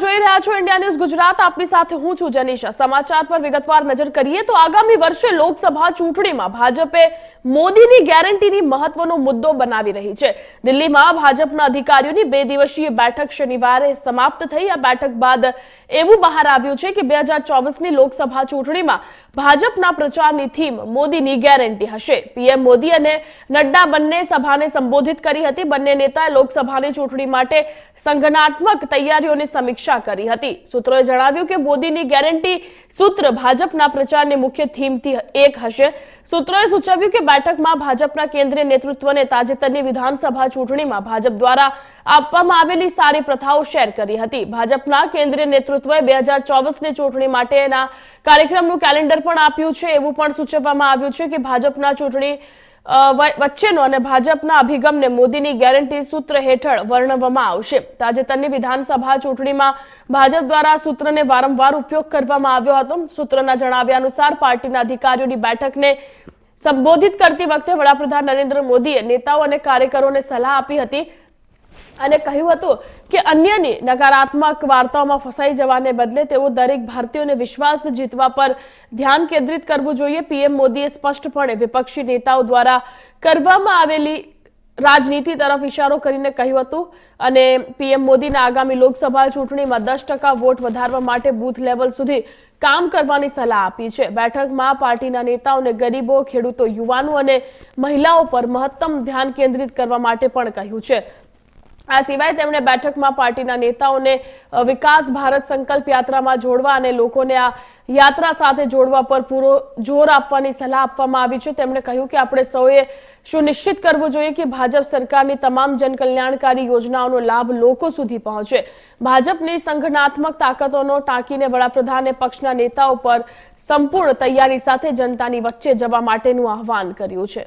જોઈ રહ્યા છો ઇન્ડિયા ન્યૂઝ ગુજરાત, આપની સાથે હું છું જનીશા. સમાચાર પર વિગતવાર નજર કરીએ તો આગામી વર્ષે લોકસભા ચૂંટણીમાં ભાજપે મોદીની ગેરંટીની મહત્વનો મુદ્દો બનાવી રહી છે. દિલ્હીમાં ભાજપના અધિકારીઓની બે દિવસીય બેઠક શનિવારે સમાપ્ત થઈ. આ બેઠક બાદ એવું બહાર આવ્યું છે કે બે હજાર ચોવીસની લોકસભા ચૂંટણીમાં ભાજપના પ્રચારની થીમ મોદીની ગેરંટી હશે. પીએમ મોદી અને નડ્ડા બંને સભાને સંબોધિત કરી હતી. બંને નેતાએ લોકસભાની ચૂંટણી માટે સંગઠનાત્મક તૈયારીઓની સમીક્ષા કરી હતી. સૂત્રોએ જણાવ્યું કે મોદીની ગેરંટી સૂત્ર ભાજપના પ્રચારની મુખ્ય થીમથી એક હશે. સૂત્રોએ સૂચવ્યું કે બેઠકમાં ભાજપના કેન્દ્રીય નેતૃત્વને તાજેતરની વિધાનસભા ચૂંટણીમાં ભાજપ દ્વારા આપવામાં આવેલી સારી પ્રથાઓ શેર કરી હતી. ભાજપના કેન્દ્રીય નેતૃત્વએ બે હજાર ચોવીસની ચૂંટણી માટેના કાર્યક્રમનું કેલેન્ડર પણ આપ્યું છે. એવું પણ સૂચવવામાં આવ્યું છે કે ભાજપના ચૂંટણી વચ્ચેનો અને ભાજપના અભિગમને મોદીની ગેરંટી સૂત્ર હેઠળ વર્ણવવામાં આવશે. તાજેતરની વિધાનસભા ચૂંટણીમાં ભાજપ દ્વારા સૂત્રને વારંવાર ઉપયોગ કરવામાં આવ્યો હતો. સૂત્રના જણાવ્યા અનુસાર પાર્ટીના અધિકારીઓની બેઠકને સંબોધિત કરતી વખતે વડાપ્રધાન નરેન્દ્ર મોદીએ નેતાઓ અને કાર્યકરોને સલાહ આપી હતી. અને કહ્યું હતું કે અન્યની નકારાત્મક વાર્તાઓમાં ફસાઈ જવાને બદલે તેઓ દરેક ભારતીયોને વિશ્વાસ જીતવા પર ધ્યાન કેન્દ્રિત કરવું જોઈએ. પીએમ મોદીએ સ્પષ્ટપણે વિપક્ષી નેતાઓ દ્વારા કરવામાં આવેલી રાજનીતિ તરફ ઇશારો કરીને કહ્યું હતું અને પીએમ મોદીના આગામી લોકસભા ચૂંટણીમાં દસ ટકા વોટ વધારવા માટે બૂથ લેવલ સુધી કામ કરવાની સલાહ આપી છે. બેઠકમાં પાર્ટીના નેતાઓને ગરીબો, ખેડૂતો, યુવાનો અને મહિલાઓ પર મહત્તમ ધ્યાન કેન્દ્રિત કરવા માટે પણ કહ્યું છે. આ સિવાય તેમણે બેઠકમાં પાર્ટીના નેતાઓને વિકાસ ભારત સંકલ્પ યાત્રામાં જોડવા અને લોકોને આ યાત્રા સાથે જોડવા પર પૂરો જોર આપવાની સલાહ આપવામાં આવી છે. તેમણે કહ્યું કે આપણે સૌએ સુનિશ્ચિત કરવું જોઈએ કે ભાજપ સરકારની તમામ જનકલ્યાણકારી યોજનાઓનો લાભ લોકો સુધી પહોંચે. ભાજપની સંગઠનાત્મક તાકાતોનો ટાંકીને વડાપ્રધાને પક્ષના નેતાઓ પર સંપૂર્ણ તૈયારી સાથે જનતાની વચ્ચે જવા માટેનું આહવાન કર્યું છે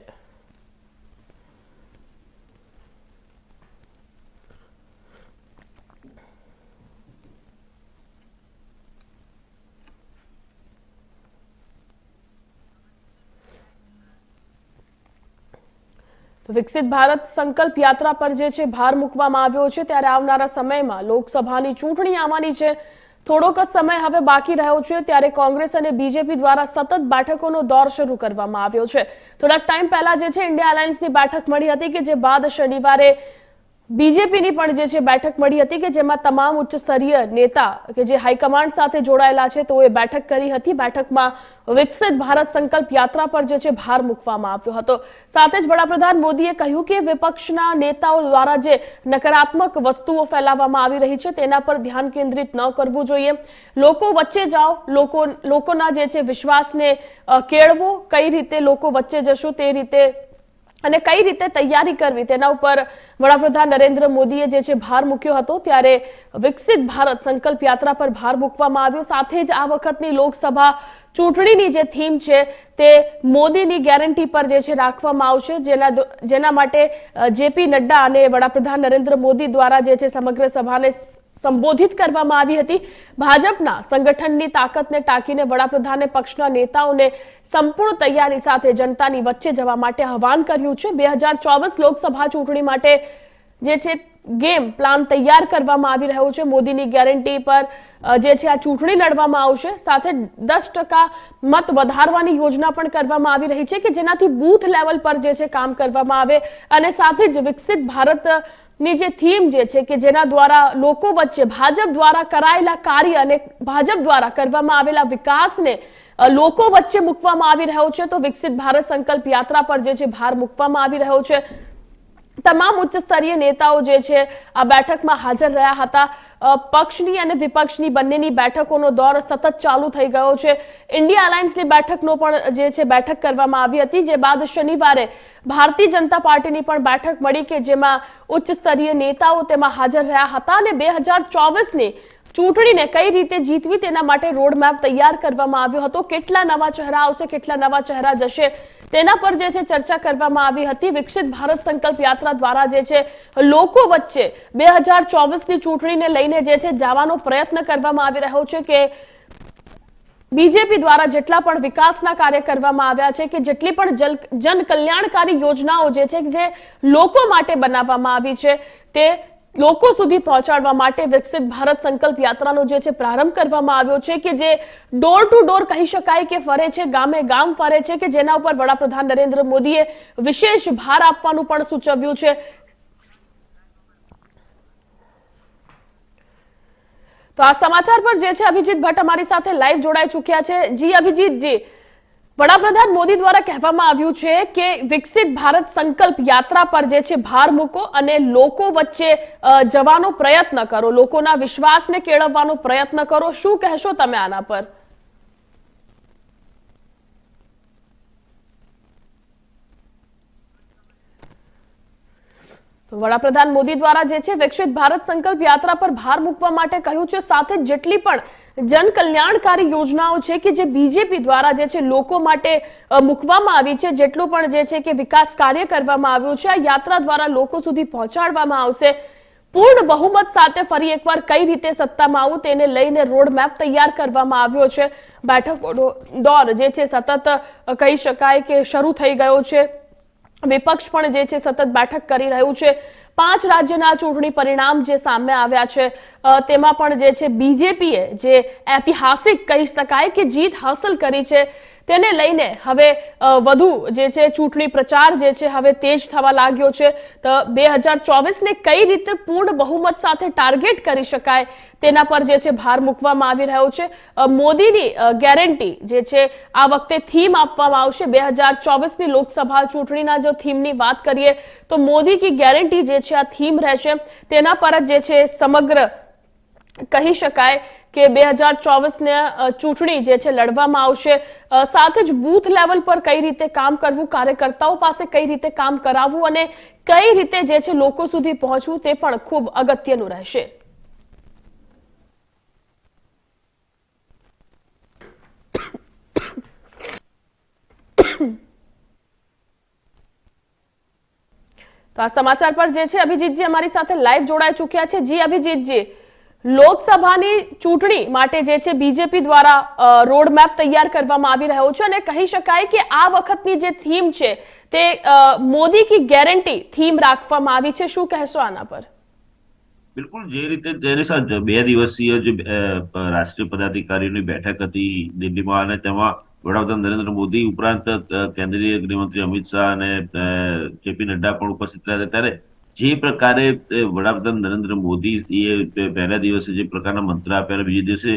તો વિકસિત ભારત સંકલ્પ યાત્રા પર જે છે ભાર મૂકવામાં આવ્યો છે, ત્યારે આવનારા સમયમાં લોકસભાની ચૂંટણી આવવાની છે. થોડોક જ સમય હવે બાકી રહ્યો છે, ત્યારે કોંગ્રેસ અને બીજેપી દ્વારા સતત બેઠકોનો દોર શરૂ કરવામાં આવ્યો છે. થોડાક ટાઈમ પહેલા જે છે, ઇન્ડિયા અલાયન્સની બેઠક મળી હતી કે જે બાદ શનિવારે બીજેપીની પણ જે છે બેઠક મળી હતી કે જેમાં તમામ ઉચ્ચ સ્તરીય નેતા કે જે હાઈકમાન્ડ સાથે જોડાયેલા છે, તેઓએ બેઠક કરી હતી. બેઠકમાં વિકસિત ભારત સંકલ્પ યાત્રા પર જે છે ભાર મૂકવામાં આવ્યો હતો. સાથે જ વડાપ્રધાન મોદીએ કહ્યું કે વિપક્ષના નેતાઓ દ્વારા જે નકારાત્મક વસ્તુઓ ફેલાવવામાં આવી રહી છે, તેના પર ધ્યાન કેન્દ્રિત ન કરવું જોઈએ. લોકો વચ્ચે જાઓ, લોકો, લોકોના જે છે વિશ્વાસને કેળવો, કઈ રીતે લોકો વચ્ચે જશું તે રીતે અને કઈ રીતે તૈયારી કરવી? તેના ઉપર વડાપ્રધાન નરેન્દ્ર મોદીએ જે છે ભાર મૂક્યો હતો, ત્યારે વિકસિત ભારત સંકલ્પ યાત્રા પર ભાર મૂકવામાં આવ્યો. સાથે જ આ વખતની લોકસભા ચૂંટણીની જે થીમ છે, તે મોદીની ગેરંટી પર જે છે રાખવામાં આવશે. જેના જેના માટે જેપી નડ્ડા અને વડાપ્રધાન નરેન્દ્ર મોદી દ્વારા જે છે સમગ્ર સભાને સંબોધિત કરવામાં આવી હતી. ભાજપના સંગઠનની તાકાતને ટાંકીને વડાપ્રધાને પક્ષના નેતાઓને સંપૂર્ણ તૈયારી સાથે જનતાની વચ્ચે જવા માટે આહવાન કર્યું છે. બે લોકસભા ચૂંટણી માટે જે છે ગેમ પ્લાન તૈયાર કરવામાં આવી રહ્યો છે. મોદીની ગેરંટી પર જે છે આ ચૂંટણી લડવામાં આવશે, સાથે દસ ટકા મત વધારવાની યોજના પણ કરવામાં આવી રહી છે કે જેનાથી બૂથ લેવલ પર જે છે કામ કરવામાં આવે અને સાથે જ વિકસિત ભારતની જે થીમ જે છે કે જેના દ્વારા લોકો વચ્ચે, ભાજપ દ્વારા કરાયેલા કાર્ય અને ભાજપ દ્વારા કરવામાં આવેલા વિકાસને લોકો વચ્ચે મૂકવામાં આવી રહ્યો છે. તો વિકસિત ભારત સંકલ્પ યાત્રા પર જે છે ભાર મૂકવામાં આવી રહ્યો છે. તમામ ઉચ્ચ સ્તરીય નેતાઓ જે છે, આ બેઠકમાં હાજર રહ્યા હતા. પક્ષની અને વિપક્ષની બંનેની બેઠકોનો દોર સતત ચાલુ થઈ ગયો છે. ઇન્ડિયા અલાયન્સની બેઠકનો પણ જે છે, બેઠક કરવામાં આવી હતી, જે બાદ શનિવારે ભારતીય જનતા પાર્ટીની પણ બેઠક મળી કે જેમાં ઉચ્ચ સ્તરીય નેતાઓ તેમાં હાજર રહ્યા હતા અને બે હજાર ચોવીસની ચૂંટણીને કઈ રીતે જીતવી તેના માટે રોડમેપ તૈયાર કરવામાં આવ્યો હતો, કેટલા નવા ચહેરા આવશે, કેટલા નવા ચહેરા જશે, તેના પર જે છે ચર્ચા કરવામાં આવી હતી. વિકસિત ભારત સંકલ્પ યાત્રા દ્વારા જે છે લોકો વચ્ચે બે હજાર ચોવીસની ચૂંટણીને લઈને જે છે જવાનો પ્રયત્ન કરવામાં આવી રહ્યો છે કે બીજેપી દ્વારા જેટલા પણ વિકાસના કાર્ય કરવામાં આવ્યા છે કે જેટલી પણ જન કલ્યાણકારી યોજનાઓ જે છે જે લોકો માટે બનાવવામાં આવી છે, તે લોકો સુધી પહોંચાડવા માટે વિકસિત ભારત સંકલ્પ યાત્રાનો જે છે પ્રારંભ કરવામાં આવ્યો છે કે જે ડોર ટુ ડોર કહી શકાય કે ફરે છે, ગામે ગામ ફરે છે કે જેના ઉપર વડાપ્રધાન નરેન્દ્ર મોદીએ વિશેષ ભાર આપવાનું પણ સૂચવ્યું છે. તો આ સમાચાર પર જે છે અભિજીત ભટ્ટ અમારી સાથે લાઈવ જોડાઈ ચૂક્યા છે. જી અભિજીત જી. વડાપ્રધાન મોદી દ્વારા કહેવામાં આવ્યું છે કે વિકસિત ભારત સંકલ્પ યાત્રા પર જે છે, ભાર મૂકો અને લોકો વચ્ચે જવાનો પ્રયત્ન કરો. લોકોના વિશ્વાસને કેળવવાનો પ્રયત્ન કરો. શું કહેશો તમે આના પર? વડાપ્રધાન મોદી દ્વારા જે છે વિકસિત ભારત સંકલ્પ યાત્રા પર ભાર મૂકવા માટે કહ્યું છે, સાથે જેટલી પણ જન કલ્યાણકારી યોજનાઓ છે કે જે બીજેપી દ્વારા જે છે લોકો માટે મૂકવામાં આવી છે, જેટલું પણ જે છે કે વિકાસ કાર્ય કરવામાં આવ્યું છે, આ યાત્રા દ્વારા લોકો સુધી પહોંચાડવામાં આવશે. પૂર્ણ બહુમત સાથે ફરી એકવાર કઈ રીતે સત્તામાં આવું તેને લઈને રોડ મેપ તૈયાર કરવામાં આવ્યો છે. બેઠકોનો દોર જે છે સતત કહી શકાય કે શરૂ થઈ ગયો છે. વિપક્ષ પણ જે છે સતત બેઠક કરી રહ્યું છે. પાંચ રાજ્યના ચૂંટણી પરિણામ જે સામે આવ્યા છે તેમાં પણ જે છે, બીજેપીએ જે ઐતિહાસિક કહી શકાય કે જીત હાંસલ કરી છે. તેને લઈને હવે વધુ જે છે ચૂંટણી પ્રચાર જે છે હવે તેજ થવા લાગ્યો છે. તો બે હજાર ચોવીસને કઈ રીતે પૂર્ણ બહુમત સાથે ટાર્ગેટ કરી શકાય તેના પર જે છે ભાર મૂકવામાં આવી રહ્યો છે. મોદીની ગેરંટી જે છે આ વખતે થીમ આપવામાં આવશે. બે હજાર ચોવીસની લોકસભા ચૂંટણીના જો થીમની વાત કરીએ, તો મોદી કી ગેરંટી જે છે આ થીમ રહેશે, તેના પર જ જે છે સમગ્ર કહી શકાય કે બે હજાર ચોવીસને ચૂંટણી જે છે લડવામાં આવશે. સાથે જ બૂથ લેવલ પર કઈ રીતે કામ કરવું, કાર્યકર્તાઓ પાસે કઈ રીતે કામ કરાવવું અને કઈ રીતે જે છે લોકો સુધી પહોંચવું તે પણ ખૂબ અગત્યનું રહેશે. તો આ સમાચાર પર જે છે અભિજીતજી અમારી સાથે લાઈવ જોડાઈ ચૂક્યા છે. જી અભિજીતજી. લોકસભાની ચૂંટણી માટે જે છે બીજેપી દ્વારા રોડમેપ રોડ મેપ તૈયાર કરવામાં આવી રહ્યો છે અને કહી શકાય કે આ વખતની જે થીમ છે તે મોદી કી ગેરંટી થીમ રાખવામાં આવી છે. શું કહેશો આના પર? બિલકુલ, જે રીતે તેની સાથે બે દિવસીય જે રાષ્ટ્રીય પદાધિકારીઓની બેઠક હતી દિલ્હીમાં અને તેમાં વડાપ્રધાન નરેન્દ્ર મોદી ઉપરાંત કેન્દ્રીય ગૃહમંત્રી અમિત શાહ અને જેપી નડ્ડા પણ ઉપસ્થિત રહ્યા ત્યારે જે પ્રકારે વડાપ્રધાન નરેન્દ્ર મોદી એ પહેલા દિવસે જે પ્રકારના મંત્ર આપ્યા બીજે દિવસે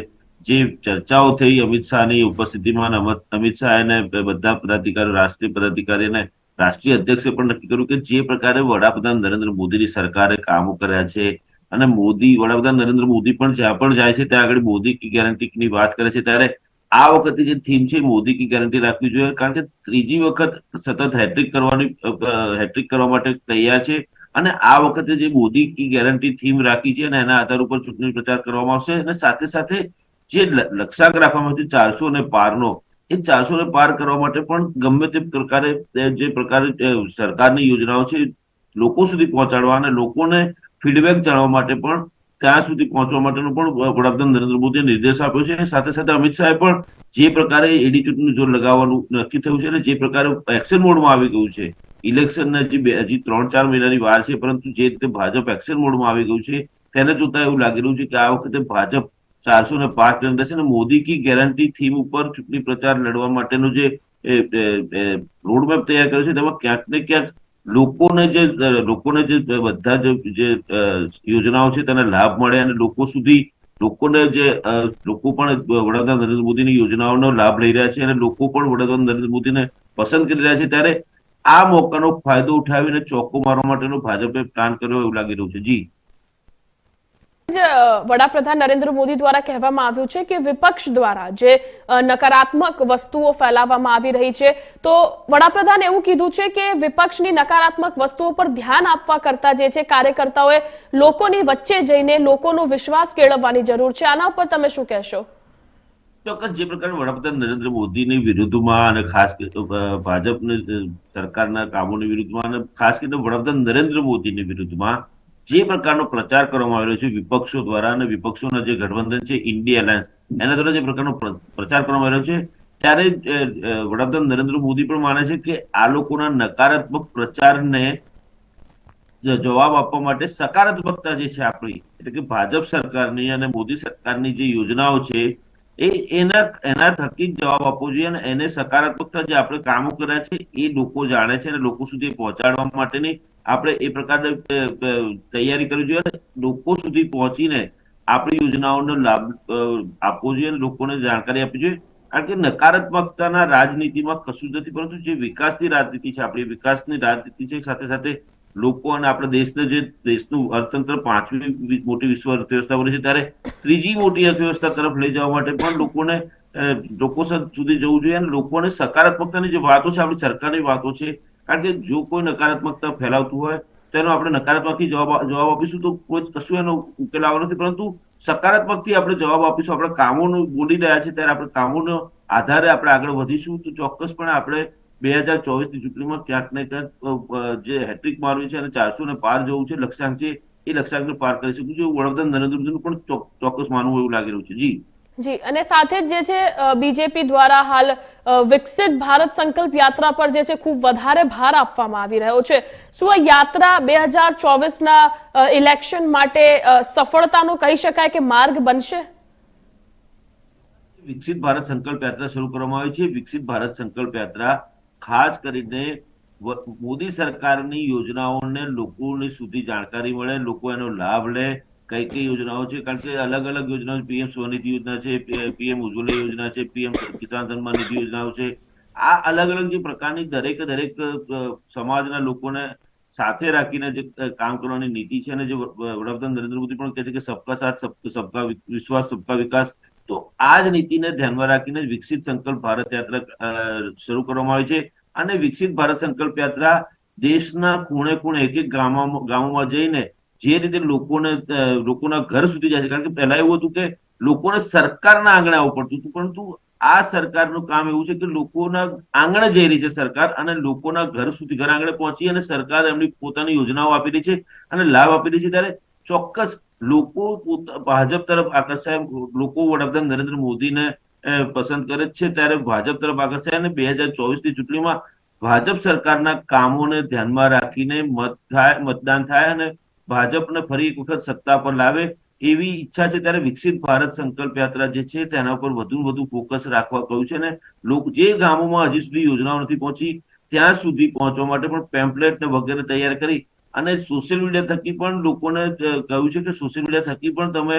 જે ચર્ચાઓ થઈ અમિત શાહની ઉપસ્થિતિમાં અમિત શાહ અને બધા પદાધિકારીઓ, રાષ્ટ્રીય પદાધિકારી અને રાષ્ટ્રીય અધ્યક્ષે પણ નક્કી કર્યું કે જે પ્રકારે વડાપ્રધાન નરેન્દ્ર મોદીની સરકારે કામો કર્યા છે અને મોદી, વડાપ્રધાન નરેન્દ્ર મોદી પણ જ્યાં પણ જાય છે, ત્યાં આગળ મોદી કી ગેરંટીની વાત કરે છે, ત્યારે આ વખતે જે થીમ છે મોદી કી ગેરંટી રાખવી જોઈએ, કારણ કે ત્રીજી વખત સતત હેટ્રિક કરવાની હેટ્રિક કરવા માટે તૈયાર છે. અને આ વખતે જે મોદી કી ગેરંટી થીમ રાખી છે અને એના આધાર ઉપર ચૂંટણી પ્રચાર કરવામાં આવશે અને સાથે સાથે જે લક્ષ્યાંક રાખવામાં આવ્યો ચારસો ને પારનો એ ચારસો ને પાર કરવા માટે પણ ગમે તે પ્રકારે જે પ્રકારે સરકારની યોજનાઓ છે, લોકો સુધી પહોંચાડવા અને લોકોને ફીડબેક જાણવા માટે પણ ત્યાં સુધી પહોંચવા માટેનો પણ વડાપ્રધાન નરેન્દ્ર મોદીએ નિર્દેશ આપ્યો છે. સાથે સાથે અમિત શાહે પણ જે પ્રકારે એડી ચૂંટણી જોર લગાવવાનું નક્કી થયું છે અને જે પ્રકારે એક્શન મોડમાં આવી ગયું છે ઇલેક્શન હજી બે- હજી ત્રણ, ચાર મહિનાની વાર છે, પરંતુ જે રીતે ભાજપ એક્શન મોડમાં આવી ગયું છે, તેને જોતા એવું લાગી રહ્યું છે કે આ વખતે ભાજપ ચારસો ને પાંચ રન રહેશે અને મોદી કી ગેરંટી થીમ ઉપર ચૂંટણી પ્રચાર લડવા માટેનો જે રોડમેપ તૈયાર કર્યો છે, તેમાં ક્યાંક ને ક્યાંક લોકોને જે લોકોને જે બધા જ, જે યોજનાઓ છે, તેને લાભ મળે અને લોકો સુધી, લોકોને જે લોકો પણ વડાપ્રધાન નરેન્દ્ર મોદીની યોજનાઓનો લાભ લઈ રહ્યા છે અને લોકો પણ વડાપ્રધાન નરેન્દ્ર મોદીને પસંદ કરી રહ્યા છે. ત્યારે આ મોકાનો ફાયદો ઉઠાવીને ચોખ્ખો મારવા માટેનો ભાજપે પ્લાન કર્યો એવું લાગી રહ્યું છે. જી. વડાપ્રધાન નરેન્દ્ર મોદી દ્વારા કહેવામાં આવ્યું છે કે વિપક્ષ દ્વારા જે નકારાત્મક વસ્તુઓ ફેલાવવામાં આવી રહી છે, તો વડાપ્રધાન એવું કીધું છે કે વિપક્ષની નકારાત્મક વસ્તુઓ પર ધ્યાન આપવા કરતા જે છે કાર્યકર્તાઓએ લોકોની વચ્ચે જઈને લોકોનો વિશ્વાસ કેળવવાની જરૂર છે. આના ઉપર તમે શું કહેશો? ચોક્કસ જે પ્રકારે વડાપ્રધાન નરેન્દ્ર મોદીની વિરુદ્ધમાં અને ખાસ ભાજપની સરકારના કામોની વિરુદ્ધમાં અને ખાસ કરીને વડાપ્રધાન નરેન્દ્ર મોદીની વિરુદ્ધમાં જે પ્રકારનો પ્રચાર કરવામાં આવી છે, વિપક્ષો દ્વારા અને વિપક્ષોના જે ગઠબંધન છે, ઇન્ડિયા એલાયન્સ, એના દ્વારા જે પ્રકારનો પ્રચાર કરવામાં આવી છે, ત્યારે વડાપ્રધાન નરેન્દ્ર મોદી પણ માને છે કે આ લોકોના નકારાત્મક પ્રચારને જવાબ આપવા માટે સકારાત્મકતા જે છે આપણી, એટલે કે ભાજપ સરકારની અને મોદી સરકારની જે યોજનાઓ છે એ એના એના થકી જ જવાબ આપવો જોઈએ અને એને સકારાત્મકતા જે આપણે કામો કર્યા છે એ લોકો જાણે છે અને લોકો સુધી પહોંચાડવા માટેની આપણે એ પ્રકારની તૈયારી કરવી જોઈએ અને લોકો સુધી પહોંચીને આપણી યોજનાઓનો લાભ આપવો જોઈએ અને લોકોને જાણકારી આપવી જોઈએ. કારણ કે નકારાત્મકતાના રાજનીતિમાં કશું જ નથી, પરંતુ જે વિકાસની રાજનીતિ છે, આપણી વિકાસની રાજનીતિ છે, સાથે સાથે લોકો અને આપણા દેશને જે દેશનું અર્થતંત્ર પાંચમી મોટી વિશ્વ અર્થવ્યવસ્થા બની છે, ત્યારે ત્રીજી મોટી અર્થવ્યવસ્થા તરફ લઈ જવા માટે પણ લોકોને લોકો સુધી જવું જોઈએ અને લોકોને સકારાત્મકતાની જે વાતો છે, આપણી સરકારની વાતો છે, કારણ કે જો કોઈ નકારાત્મકતા ફેલાવતું હોય તેનો આપણે નકારાત્મકથી જવાબ જવાબ આપીશું તો કોઈ કશું એનો ઉકેલ આવવાનો નથી. પરંતુ સકારાત્મકથી આપણે જવાબ આપીશું, આપણે કામોનું બોલી રહ્યા છે, ત્યારે આપણે કામોનો આધારે આપણે આગળ વધીશું. તો ચોક્કસપણે આપણે બે હજાર ચોવીસની ચૂંટણીમાં ક્યાંક ને ક્યાંક જે હેટ્રિક મારવી છે અને ચારસો ને પાર જવું છે લક્ષ્યાંક છે એ લક્ષ્યાંકને પાર કરી શકું છું. વડાપ્રધાન નરેન્દ્ર મોદીનું પણ ચોક્કસ માનવું એવું લાગી રહ્યું છે. જી. જી અને સાથે જ જે છે બીજેપી દ્વારા હાલ વિકસિત ભારત સંકલ્પ યાત્રા પર જે છે ખૂબ વધારે ભાર આપવામાં આવી રહ્યો છે. શું આ યાત્રા બે હજાર ચોવીસના ઇલેક્શન માટે સફળતાનો કહી શકાય કે માર્ગ બનશે? વિકસિત ભારત સંકલ્પ યાત્રા શરૂ કરવામાં આવી છે. વિકસિત ભારત સંકલ્પ યાત્રા ખાસ કરીને મોદી સરકારની યોજનાઓને લોકોની સુધી જાણકારી મળે, લોકો એનો લાભ લે. કઈ કઈ યોજનાઓ છે? કારણ કે અલગ અલગ યોજનાઓ પીએમ સ્વનિધિ યોજના છે પીએમ ઉજ્જવલા યોજના છે, પીએમ કિસાન સન્માન નિધિ યોજનાઓ છે. આ અલગ અલગ જે પ્રકારની દરેક દરેક સમાજના લોકોને સાથે રાખીને જે કામ કરવાની નીતિ છે અને જે વડાપ્રધાન નરેન્દ્ર મોદી પણ કહે છે કે સબકા સાથ, સબ- સબકા વિશ્વાસ, સબકા વિકાસ તો આ જ નીતિને ધ્યાનમાં રાખીને વિકસિત સંકલ્પ ભારત યાત્રા શરૂ કરવામાં આવી છે. અને વિકસિત ભારત સંકલ્પ યાત્રા દેશના ખૂણે ખૂણે એક એક ગામોમાં જઈને જે રીતે લોકોને લોકોના ઘર સુધી જાય છે. કારણ કે પહેલા એવું હતું કે લોકોને સરકારના આંગણે આવવું પડતું હતું. પરંતુ આ સરકારનું કામ એવું છે કે લોકોના આંગણે જઈ રહી છે સરકાર અને લોકોના ઘર સુધી, ઘર આંગણે પહોંચી અને સરકાર એમની પોતાની યોજનાઓ આપી રહી છે અને લાભ આપી રહી છે. ત્યારે ચોક્કસ લોકો ભાજપ તરફ આકર્ષાય, લોકો વડાપ્રધાન નરેન્દ્ર મોદીને પસંદ કરે છે, ત્યારે ભાજપ તરફ આકર્ષાય અને બે હજાર ચોવીસની ચૂંટણીમાં ભાજપ સરકારના કામોને ધ્યાનમાં રાખીને મત થાય, મતદાન થાય અને ભાજપને ફરી એક વખત સત્તા પર લાવે એવી ઈચ્છા છે, ત્યારે વિકસિત ભારત સંકલ્પ યાત્રા જે છે, તેના ઉપર વધુ વધુ ફોકસ રાખવા કહ્યું છે અને લોકો, જે ગામોમાં હજી સુધી યોજનાઓ નથી પહોંચી, ત્યાં સુધી પહોંચવા માટે પણ પેમ્પલેટ ને વગેરે તૈયાર કરી અને સોશિયલ મીડિયા થકી પણ લોકોને કહ્યું છે કે સોશિયલ મીડિયા થકી પણ તમે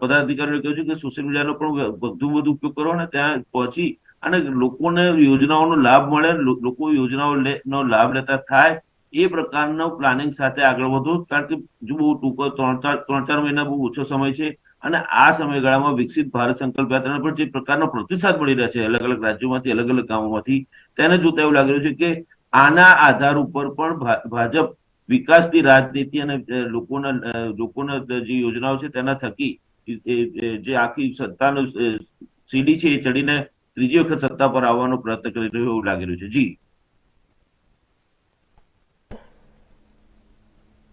પદાધિકારીઓને કહ્યું છે કે સોશિયલ મીડિયાનો પણ વધુ વધુ ઉપયોગ કરો અને ત્યાં પહોંચી અને લોકોને યોજનાઓનો લાભ મળે લોકો યોજનાઓ લે- નો લાભ લેતા થાય એ પ્રકારનો પ્લાનિંગ સાથે આગળ વધો. કારણ કે જો બહુ ટૂંકો, ત્રણ, ચાર ત્રણ, ચાર મહિના બહુ ઓછો સમય છે અને આ સમયગાળામાં વિકસિત ભારત સંકલ્પ યાત્રાને પણ જે પ્રકારનો પ્રતિસાદ મળી રહ્યા છે અલગ અલગ રાજ્યોમાંથી, અલગ અલગ ગામોમાંથી, તેને જોતા એવું લાગી રહ્યું છે કે આના આધાર ઉપર પણ ભાજપ વિકાસની રાજનીતિ અને લોકોના લોકોના જે યોજનાઓ છે તેના થકી જે આખી સત્તાનું સીડી છે એ ચડીને ત્રીજી વખત સત્તા પર આવવાનો પ્રયત્ન કરી રહ્યો એવું લાગી રહ્યું છે. જી.